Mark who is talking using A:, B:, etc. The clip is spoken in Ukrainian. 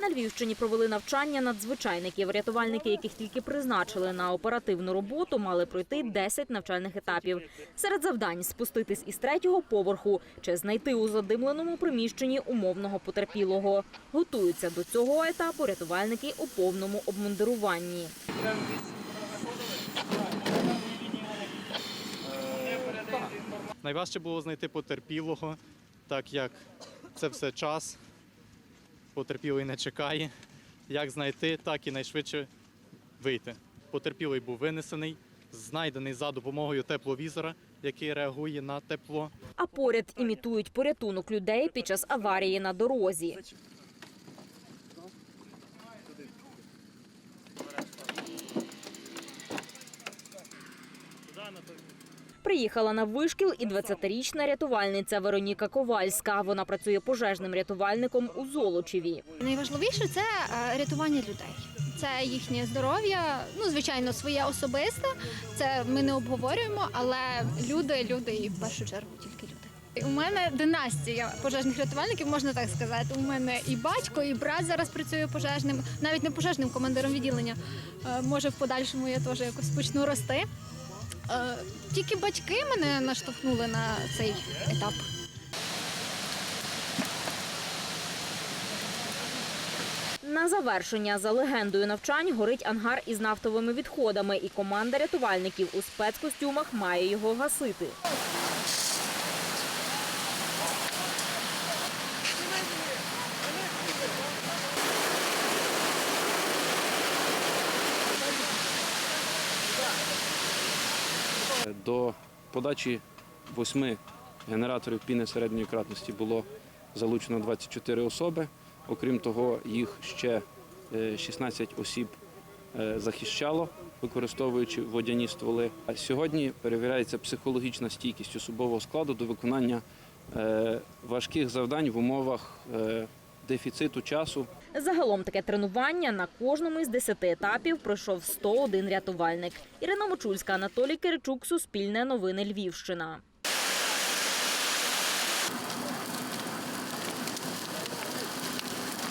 A: На Львівщині провели навчання надзвичайників. Рятувальники, яких тільки призначили на оперативну роботу, мали пройти 10 навчальних етапів. Серед завдань спуститись із третього поверху чи знайти у задимленому приміщенні умовного потерпілого. Готуються до цього етапу рятувальники у повному обмундируванні.
B: Найважче було знайти потерпілого, так як це все час, потерпілий не чекає. Як знайти, так і найшвидше вийти. Потерпілий був винесений, знайдений за допомогою тепловізора, який реагує на тепло.
A: А поряд імітують порятунок людей під час аварії на дорозі. Приїхала на вишкіл і 20-річна рятувальниця Вероніка Ковальська. Вона працює пожежним рятувальником у Золочеві.
C: Найважливіше це е, рятування людей. Це їхнє здоров'я, ну звичайно, своє особисте. Це ми не обговорюємо, але люди, люди і в першу чергу тільки люди. У мене династія пожежних рятувальників, можна так сказати. У мене і батько, і брат зараз працює пожежним, навіть не пожежним командиром відділення. Е, Може, в подальшому я теж якось почну рости. Е, Тільки батьки мене наштовхнули на цей етап.
A: На завершення за легендою навчань горить ангар із нафтовими відходами, і команда рятувальників у спецкостюмах має його гасити.
D: До подачі восьми генераторів піни середньої кратності було залучено 24 особи. Окрім того, їх ще е, 16 осіб е, захищало, використовуючи водяні стволи. А сьогодні перевіряється психологічна стійкість особового складу до виконання е, важких завдань в умовах е, дефіциту часу
A: Загалом таке тренування на кожному із десяти етапів пройшов 101 рятувальник. Ірина Мочульська, Анатолій Киричук, Суспільне новини Львівщина.